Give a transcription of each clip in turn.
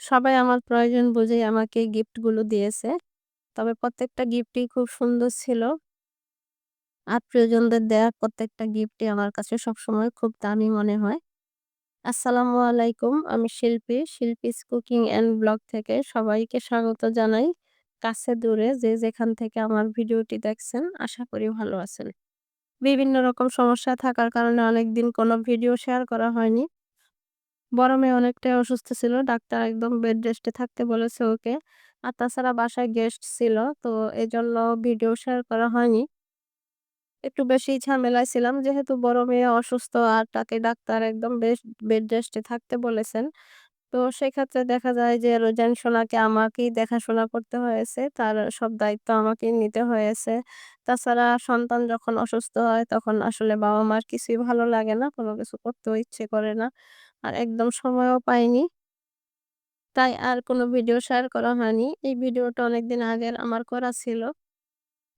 সবাই আমার প্রয়োজন বুঝেই আমাকে গিফটগুলো দিয়েছে। তবে প্রত্যেকটা গিফটই খুব সুন্দর ছিল। আত্মীয়স্বজনদের দেয়া প্রত্যেকটা গিফটই আমার কাছে সবসময় খুব দামি মনে হয়। আসসালামু আলাইকুম। আমি শিল্পী, শিল্পীস কুকিং অ্যান্ড ব্লগ থেকে সবাইকে স্বাগত জানাই। কাছে দূরে যে যেখান থেকে আমার ভিডিওটি দেখছেন আশা করি ভালো আছেন। বিভিন্ন রকম সমস্যা থাকার কারণে অনেকদিন কোনো ভিডিও শেয়ার করা হয়নি। বড় মেয়ে অনেকটাই অসুস্থ ছিল। ডাক্তার একদম বেড রেস্টে থাকতে বলেছে ওকে। আর তাছাড়া বাসায় গেস্ট ছিল। তো এজন্য ভিডিও শেয়ার করা হয়নি। একটু বেশি ঝামেলায় ছিলাম। যেহেতু বড় মেয়ে অসুস্থ আর তাকে ডাক্তার একদম বেশ বেড রেস্টে থাকতে বলেছেন। তো সেক্ষেত্রে দেখা যায় যে রোজান সোনাকে আমাকেই দেখাশোনা করতে হয়েছে। তার সব দায়িত্ব আমাকেই নিতে হয়েছে। তাছাড়া সন্তান যখন অসুস্থ হয়, তখন আসলে বাবা-মার কিছুই ভালো লাগে না। কোনো কিছু করতেও ইচ্ছে করে না। আর একদম সময়ও পাইনি। তাই আর কোনো ভিডিও শেয়ার করা হয়নি। এই ভিডিওটা অনেকদিন আগের আমার করা ছিল।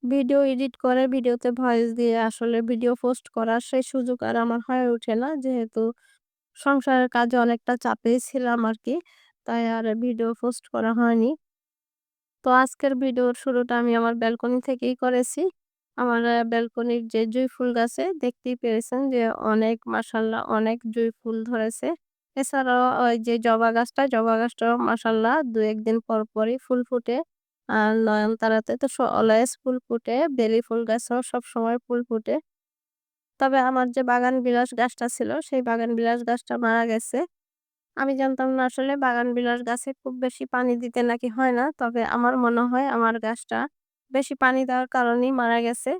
ভিডিও এডিট করে ভিডিওতে ভয়েস দিয়ে আসলে ভিডিও পোস্ট করার সেই সুযোগ আর আমার হয়ে ওঠে না। যেহেতু সংসারের কাজে অনেকটা চাপেই ছিলাম আর কি তাই আর ভিডিও পোস্ট করা হয়নি। তো আজকের ভিডিওর শুরুটা আমি আমার ব্যালকনি থেকেই করেছি। আমার ব্যালকনির যে জুঁই ফুল গাছে দেখতেই পেরেছেন যে অনেক মাশাআল্লাহ অনেক জুঁই ফুল ধরেছে। এছাড়াও ওই যে জবা গাছটা, জবা গাছটাও মাশাআল্লাহ ২-১ দিন পর পরই ফুল ফুটে। আর নয়নতারাতে তো স অলওয়েজ ফুল ফুটে। বেলি ফুল গাছেও সবসময় ফুল ফুটে। তবে আমার যে বাগান বিলাস গাছটা ছিল সেই বাগান বিলাস গাছটা মারা গেছে। আমি জানতাম না আসলে বাগান বিলাস গাছে খুব বেশি পানি দিতে নাকি হয় না। তবে আমার মনে হয় আমার গাছটা বেশি পানি দেওয়ার কারণেই মারা গেছে।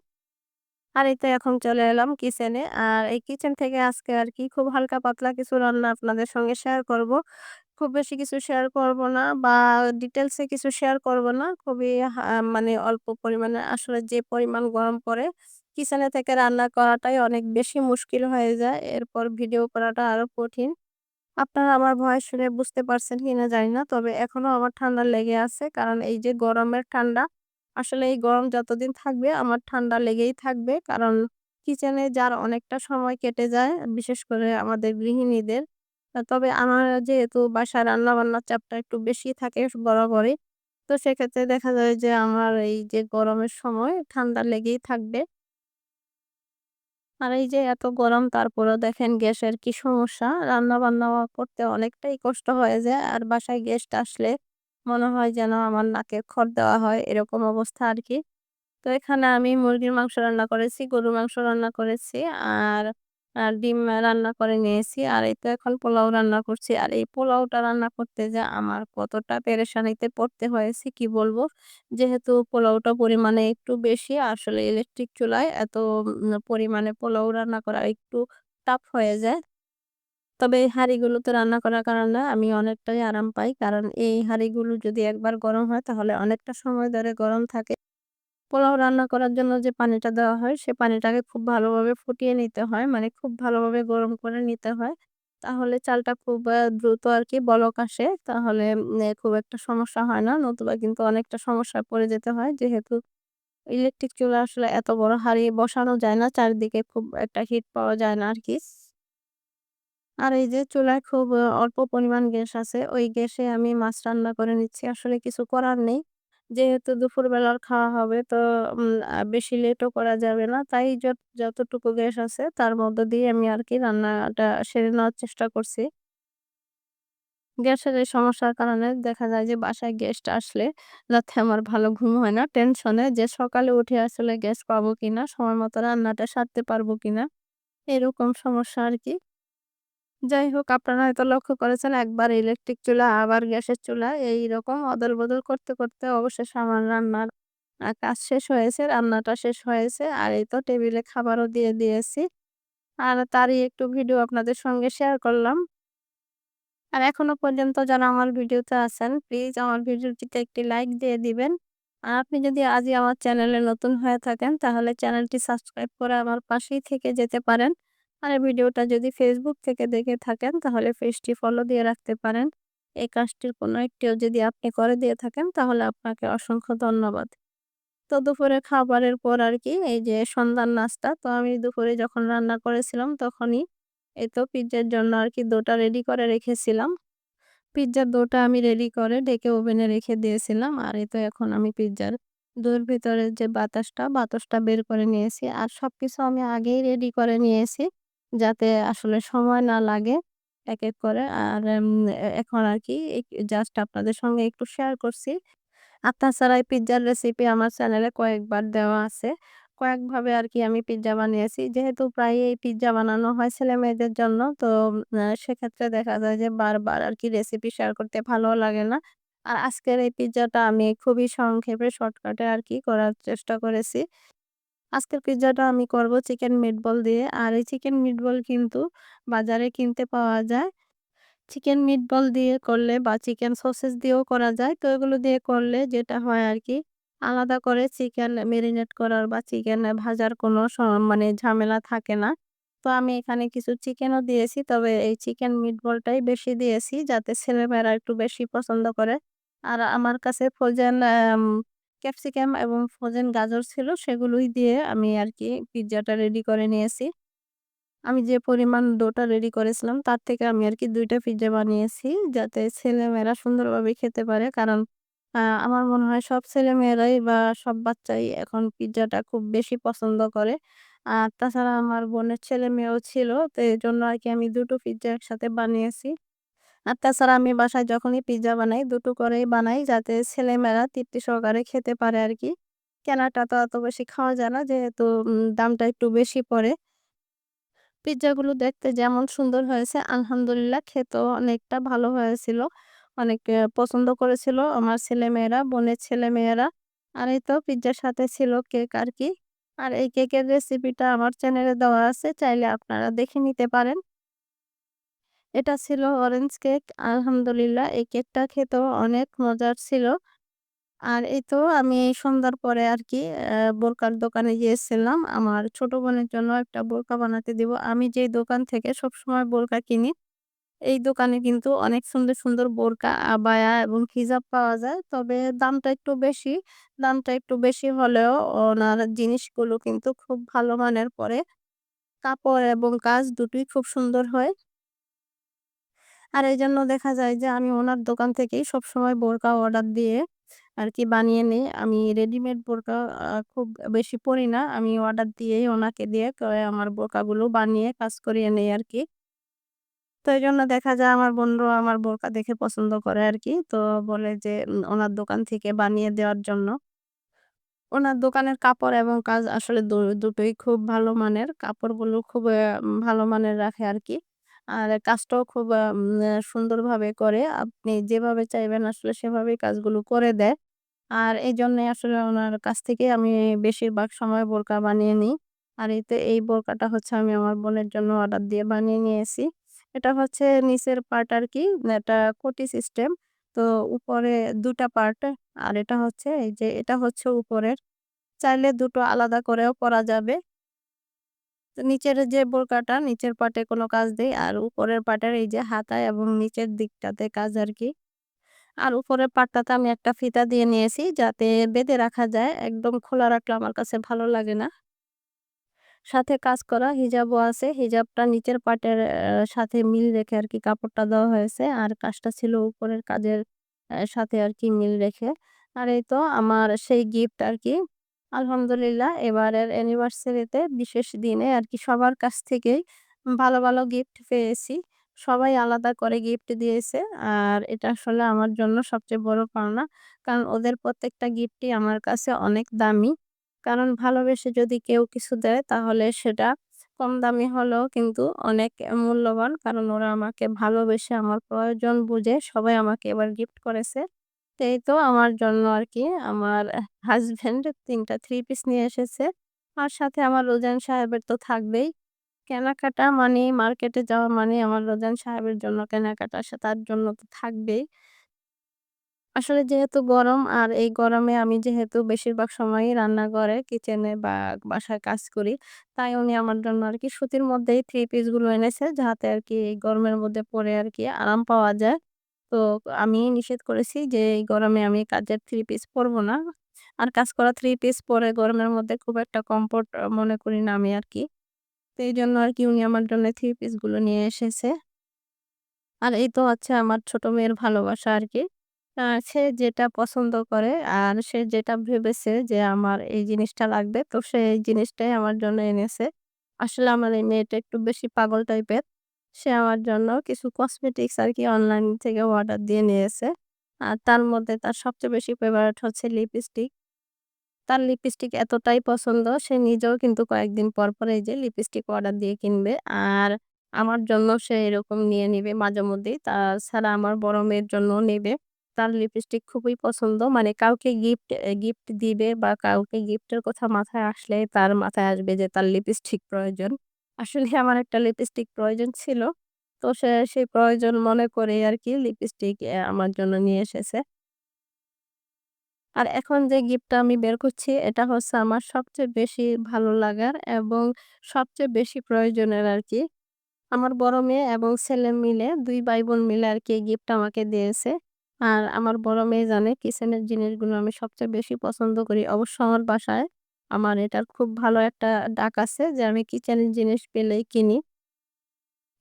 আর এই তো এখন চলে এলাম কিচেনে। আর এই কিচেন থেকে আজকে আর কি খুব হালকা পাতলা কিছু রান্না আপনাদের সঙ্গে শেয়ার করব। খুব বেশি কিছু শেয়ার করব না বা ডিটেলসে কিছু শেয়ার করব না। খুবই মানে অল্প পরিমাণে আসলে যে পরিমাণ গরম পড়ে কিচেনে থেকে রান্না করাটাই অনেক বেশি মুশকিল হয়ে যায়। এরপর ভিডিও করাটা আরও কঠিন। আপনারা আমার ভয়েস শুনে বুঝতে পারছেন কিনা জানি না। তবে এখনও আমার ঠান্ডা লেগে আছে। কারণ এই যে গরমের ঠান্ডা, আসলে এই গরম যতদিন থাকবে আমার ঠান্ডা লেগেই থাকবে। কারণ কিচেনে যার অনেকটা সময় কেটে যায়, বিশেষ করে আমাদের গৃহিণীদের। তবে আমার যেহেতু বাসায় রান্না-বান্নার চাপটা একটু বেশি থাকে বরাবরই। তো সেক্ষেত্রে দেখা যায় যে আমার এই যে গরমের সময় ঠান্ডা লেগেই থাকবে। আর এই যে এত গরম তারপরেও দেখেন গ্যাসের কি সমস্যা। রান্না-বান্না করতে অনেকটাই কষ্ট হয়ে যায়। আর বাসায় গেস্ট আসলে মনে হয় যেন আমার নাকে খড় দেওয়া হয় এরকম অবস্থা আর কি তো এখানে আমি মুরগির মাংস রান্না করেছি, গরুর মাংস রান্না করেছি আর আর ডিম রান্না করে নিয়েছি। আর এই তো এখন পোলাও রান্না করছি। আর এই পোলাওটা রান্না করতে যে আমার কতটা পেরেশানিতে পড়তে হয়েছে কি বলব। যেহেতু পোলাওটা পরিমাণে একটু বেশি আসলে ইলেকট্রিক চুলায় এত পরিমাণে পোলাও রান্না করা একটু টাফ হয়ে যায়। তবে এই হাঁড়িগুলোতে রান্না করার কারণে আমি অনেকটাই আরাম পাই। কারণ এই হাঁড়িগুলো যদি একবার গরম হয়, তাহলে অনেকটা সময় ধরে গরম থাকে। পোলাও রান্না করার জন্য যে পানিটা দেওয়া হয়, সে পানিটাকে খুব ভালোভাবে ফুটিয়ে নিতে হয়। মানে খুব ভালোভাবে গরম করে নিতে হয়। তাহলে চালটা খুব দ্রুত আর কি বলক আসে। তাহলে খুব একটা সমস্যা হয় না। নতুবা কিন্তু অনেকটা সমস্যায় পড়ে যেতে হয়। যেহেতু ইলেকট্রিক চুলা আসলে এত বড় হাঁড়ি বসানো যায় না। চারিদিকে খুব একটা হিট পাওয়া যায় না আরকি। আর এই যে চুলায় খুব অল্প পরিমাণ গ্যাস আছে। ওই গ্যাসে আমি মাছ রান্না করে নিচ্ছি। আসলে কিছু করার নেই। যেহেতু দুপুরবেলার খাওয়া হবে তো বেশি লেটও করা যাবে না। তাই যতটুকু গ্যাস আছে তার মধ্য দিয়ে আমি আর কি রান্নাটা সেরে নেওয়ার চেষ্টা করছি। গ্যাসের এই সমস্যার কারণে দেখা যায় যে বাসায় গেস্ট আসলে রাতে আমার ভালো ঘুম হয় না। টেনশনে যে সকালে উঠে আসলে গ্যাস পাবো কিনা, সময় মতো রান্নাটা সারতে পারব কিনা। এরকম সমস্যা আরকি। যাই হোক আপনারা হয়তো লক্ষ্য করেছেন একবার ইলেকট্রিক চুলা আবার গ্যাসের চুলা এইরকম অদল-বদল করতে, করতে অবশেষে আমার রান্নার কাজ শেষ হয়েছে। রান্নাটা শেষ হয়েছে। আর এই তো টেবিলে খাবারও দিয়ে দিয়েছি। আর তারই একটু ভিডিও আপনাদের সঙ্গে শেয়ার করলাম। আর এখনও পর্যন্ত যারা আমার ভিডিওতে আছেন প্লিজ আমার ভিডিওটিতে একটি লাইক দিয়ে দিবেন। আর আপনি যদি আজই আমার চ্যানেলে নতুন হয়ে থাকেন তাহলে চ্যানেলটি সাবস্ক্রাইব করে আমার পাশেই থেকে যেতে পারেন। আর ভিডিওটা যদি ফেসবুক থেকে দেখে থাকেন তাহলে পেজটি ফলো দিয়ে রাখতে পারেন। এই কাজটির কোনো একটিও যদি আপনি করে দিয়ে থাকেন তাহলে আপনাকে অসংখ্য ধন্যবাদ। তো দুপুরে খাবারের পর আর কি এই যে সন্ধ্যার নাস্তা। তো আমি দুপুরে যখন রান্না করেছিলাম তখনই এই তো পিজ্জার জন্য আর কি ডোটা রেডি করে রেখেছিলাম। পিজ্জার ডোটা আমি রেডি করে ডেকে ওভেনে রেখে দিয়েছিলাম। আর এই তো এখন আমি পিজ্জার ডোর ভিতরে যে বাতাসটা, বাতাসটা বের করে নিয়েছি। আর সব কিছু আমি আগেই রেডি করে নিয়েছি। যাতে আসলে সময় না লাগে এক, এক করে। আর এখন আরকি এই জাস্ট আপনাদের সঙ্গে একটু শেয়ার করছি। আর তাছাড়া এই পিজ্জার রেসিপি আমার চ্যানেলে কয়েকবার দেওয়া আছে। কয়েকভাবে আর কি আমি পিজ্জা বানিয়েছি। যেহেতু প্রায়ই পিজ্জা বানানো হয় ছেলে-মেয়েদের জন্য। তো সেক্ষেত্রে দেখা যায় যে বারবার আর কি রেসিপি শেয়ার করতে ভালোও লাগে না। আর আজকের এই পিজ্জাটা আমি খুবই সংক্ষেপে শর্টকাটে আর কি করার চেষ্টা করেছি। আজকের পিজ্জাটা আমি করব চিকেন মিটবল দিয়ে। আর এই চিকেন মিটবল কিন্তু বাজারে কিনতে পাওয়া যায়। চিকেন মিটবল দিয়ে করলে বা চিকেন সসেস দিয়েও করা যায়। তো এগুলো দিয়ে করলে যেটা হয় আর কি, আলাদা করে চিকেন মেরিনেট করার বা চিকেন ভাজার কোনো মানে ঝামেলা থাকে না। তো আমি এখানে কিছু চিকেনও দিয়েছি। তবে এই চিকেন মিটবলটাই বেশি দিয়েছি যাতে ছেলেমেয়েরা একটু বেশি পছন্দ করে। আর আমার কাছে ফ্রোজেন ক্যাপসিকাম এবং ফ্রোজেন গাজর ছিল, সেগুলোই দিয়ে আমি আর কি পিজ্জাটা রেডি করে নিয়েছি। আমি যে পরিমাণ ডোটা রেডি করেছিলাম, তার থেকে আমি আর কি দুইটা পিজ্জা বানিয়েছি। যাতে ছেলেমেয়েরা সুন্দরভাবে খেতে পারে। কারণ আমার মনে হয় সব ছেলেমেয়েরাই বা সব বাচ্চাই এখন পিজ্জাটা খুব বেশি পছন্দ করে। আর তাছাড়া আমার বোনের ছেলে-মেয়েও ছিল। তো এই জন্য আর কি আমি ২ টো পিজ্জা একসাথে বানিয়েছি। আর তাছাড়া আমি বাসায় যখনই পিজ্জা বানাই ২ টো করেই বানাই যাতে ছেলেমেয়েরা তৃপ্তি সহকারে খেতে পারে আর কি কেনাটা তো অত বেশি খাওয়া যায় না যেহেতু দামটা একটু বেশি পড়ে। পিজ্জাগুলো দেখতে যেমন সুন্দর হয়েছে আলহামদুলিল্লাহ খেতেও অনেকটা ভালো হয়েছিল। অনেক পছন্দ করেছিল আমার ছেলেমেয়েরা, বোনের ছেলেমেয়েরা। আর এই তো পিজ্জার সাথে ছিল কেক আর কি আর এই কেকের রেসিপিটা আমার চ্যানেলে দেওয়া আছে। চাইলে আপনারা দেখে নিতে পারেন। এটা ছিল অরেঞ্জ কেক। আলহামদুলিল্লাহ এই কেকটা খেতেও অনেক মজার ছিল। আর এই তো আমি সন্ধ্যার পরে আর কি বোরকার দোকানে গিয়েছিলাম। আমার ছোট বোনের জন্য একটা বোরকা বানাতে দিব। আমি যেই দোকান থেকে সবসময় বোরকা কিনি, এই দোকানে কিন্তু অনেক সুন্দর, সুন্দর বোরকা, আবায়া এবং হিজাব পাওয়া যায়। তবে দামটা একটু বেশি। দামটা একটু বেশি হলেও ওনার জিনিসগুলো কিন্তু খুব ভালো মানের পরে কাপড় এবং কাজ দুটোই খুব সুন্দর হয়। আর এই জন্য দেখা যায় যে আমি ওনার দোকান থেকেই সবসময় বোরকা অর্ডার দিয়ে আর কি বানিয়ে নিই আমি রেডিমেড বোরকা খুব বেশি পড়ি না। আমি অর্ডার দিয়েই ওনাকে দিয়ে আমার বোরকাগুলো বানিয়ে কাজ করিয়ে নেই আরকি। তো এই জন্য দেখা যায় আমার বন্ধু আমার বোরকা দেখে পছন্দ করে আর কি তো বলে যে ওনার দোকান থেকে বানিয়ে দেওয়ার জন্য। ওনার দোকানের কাপড় এবং কাজ আসলে দুটোই খুব ভালো মানের। কাপড়গুলো খুব ভালো মানের রাখে আরকি। আর কাজটাও খুব সুন্দরভাবে করে। আপনি যেভাবে চাইবেন আসলে সেভাবেই কাজগুলো করে দেয়। আর এজন্যই আসলে ওনার কাছ থেকে আমি বেশিরভাগ সময় বোরকা বানিয়ে নিই। আর এতে এই বোরকাটা হচ্ছে আমি আমার বোনের জন্য অর্ডার দিয়ে বানিয়ে নিয়েছি। এটা হচ্ছে নিচের পার্ট আর কি, এটা কোটি সিস্টেম। তো উপরে দুটা পার্ট। আর এটা হচ্ছে এই যে, এটা হচ্ছে উপরের। চাইলে দুটো আলাদা করেও পরা যাবে। নিচের যে বোরকাটা, নিচের পার্টে কোনো কাজ দেই। আর উপরের পার্টের এই যে হাতায় এবং নিচের দিকটাতে কাজ আর কি আর উপরের পাটটাতে আমি একটা ফিতা দিয়ে নিয়েছি যাতে বেঁধে রাখা যায়। একদম খোলা রাখলে আমার কাছে ভালো লাগে না। সাথে কাজ করা হিজাবও আছে। হিজাবটা নিচের পার্টের অ্যা সাথে মিল রেখে আর কি কাপড়টা দেওয়া হয়েছে। আর কাজটা ছিল উপরের কাজের সাথে আর কি মিল রেখে। আর এই তো আমার সেই গিফট আরকি। আলহামদুলিল্লাহ এবারের অ্যানিভার্সারিতে বিশেষ দিনে আর কি সবার কাছ থেকেই ভালো, ভালো গিফট পেয়েছি। সবাই আলাদা করে গিফট দিয়েছে। আর এটা আসলে আমার জন্য সবচেয়ে বড় পাওনা। কারণ ওদের প্রত্যেকটা গিফটই আমার কাছে অনেক দামি। কারণ ভালোবেসে যদি কেউ কিছু দেয় তাহলে সেটা কম দামি হলেও কিন্তু অনেক মূল্যবান। কারণ ওরা আমাকে ভালোবেসে আমার প্রয়োজন বুঝে সবাই আমাকে এবার গিফট করেছে। এই তো আমার জন্য আর কি আমার হাসব্যান্ড ৩ টা থ্রি পিস নিয়ে এসেছে। আর সাথে আমার রোজান সাহেবের তো থাকবেই। কেনাকাটা মানেই মার্কেটে যাওয়া মানেই আমার রোজান সাহেবের জন্য কেনাকাটা তার জন্য তো থাকবেই। আসলে যেহেতু গরম, আর এই গরমে আমি যেহেতু বেশিরভাগ সময়ই রান্নাঘরে কিচেনে বা বাসায় কাজ করি। তাই উনি আমার জন্য আর কি সুতির মধ্যেই থ্রি পিসগুলো এনেছে, যাতে আরকি এই গরমের মধ্যে পরে আর কি আরাম পাওয়া যায়। তো আমি নিষেধ করেছি যে, এই গরমে আমি কাজের থ্রি পিস পরবো না। আর কাজ করা থ্রি পিস পরে গরমের মধ্যে খুব একটা কমফোর্ট মনে করি না আমি আর কি তো এই জন্য আর কি উনি আমার জন্য থ্রি পিসগুলো নিয়ে এসেছে। আর এই তো হচ্ছে আমার ছোট মেয়ের ভালোবাসা আর কি সে যেটা পছন্দ করে আর সে যেটা ভেবেছে যে, আমার এই জিনিসটা লাগবে, তো সে এই জিনিসটাই আমার জন্য এনেছে। আসলে আমার এই মেয়েটা একটু বেশি পাগল টাইপের। সে আমার জন্য কিছু কসমেটিক্স আর কি অনলাইন থেকে অর্ডার দিয়ে নিয়েছে। আর তার মধ্যে তার সবচেয়ে বেশি ফেভারাইট হচ্ছে লিপস্টিক। তার লিপস্টিক এতটাই পছন্দ সে নিজেও কিন্তু কয়েকদিন পর, পর এই যে লিপস্টিক অর্ডার দিয়ে কিনবে। আর আমার জন্য সে এরকম নিয়ে নিবে মাঝে মধ্যেই তাছাড়া আমার বড় মেয়ের জন্যও নেবে। তার লিপস্টিক খুবই পছন্দ। মানে কাউকে গিফট গিফট দিবে বা কাউকে গিফটের কথা মাথায় আসলে তার মাথায় আসবে যে তার লিপস্টিক প্রয়োজন। আসলে আমার একটা লিপস্টিক প্রয়োজন ছিল। তো সে, সেই প্রয়োজন মনে করেই আরকি লিপস্টিক আমার জন্য নিয়ে এসেছে। আর এখন যে গিফটটা আমি বের করছি, এটা হচ্ছে আমার সবচেয়ে বেশি ভালো লাগার এবং সবচেয়ে বেশি প্রয়োজনের আরকি। আমার বড় মেয়ে এবং ছেলে মিলে ২ ভাই-বোন মিলে আরকি এই গিফটটা আমাকে দিয়েছে। আর আমার বড় মেয়ে জানে, কিচেনের জিনিসগুলো আমি সবচেয়ে বেশি পছন্দ করি। অবশ্য আমার বাসায় আমার এটার খুব ভালো একটা ডাক আছে যে আমি কিচেনের জিনিস পেলেই কিনি।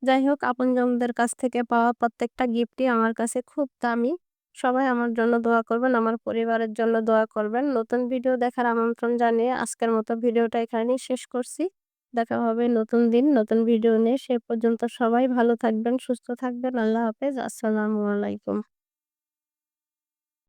যাই হোক আপনজনদের কাছ থেকে পাওয়া প্রত্যেকটা গিফটই আমার কাছে খুব দামি। সবাই আমার জন্য দোয়া করবেন, আমার পরিবারের জন্য দোয়া করবেন। নতুন ভিডিও দেখার আমন্ত্রণ জানিয়ে আজকের মতো ভিডিওটা এখানেই শেষ করছি। দেখা হবে নতুন দিন নতুন ভিডিও নিয়ে। সে পর্যন্ত সবাই ভালো থাকবেন, সুস্থ থাকবেন। আল্লাহ হাফেজ। আসসালামু আলাইকুম।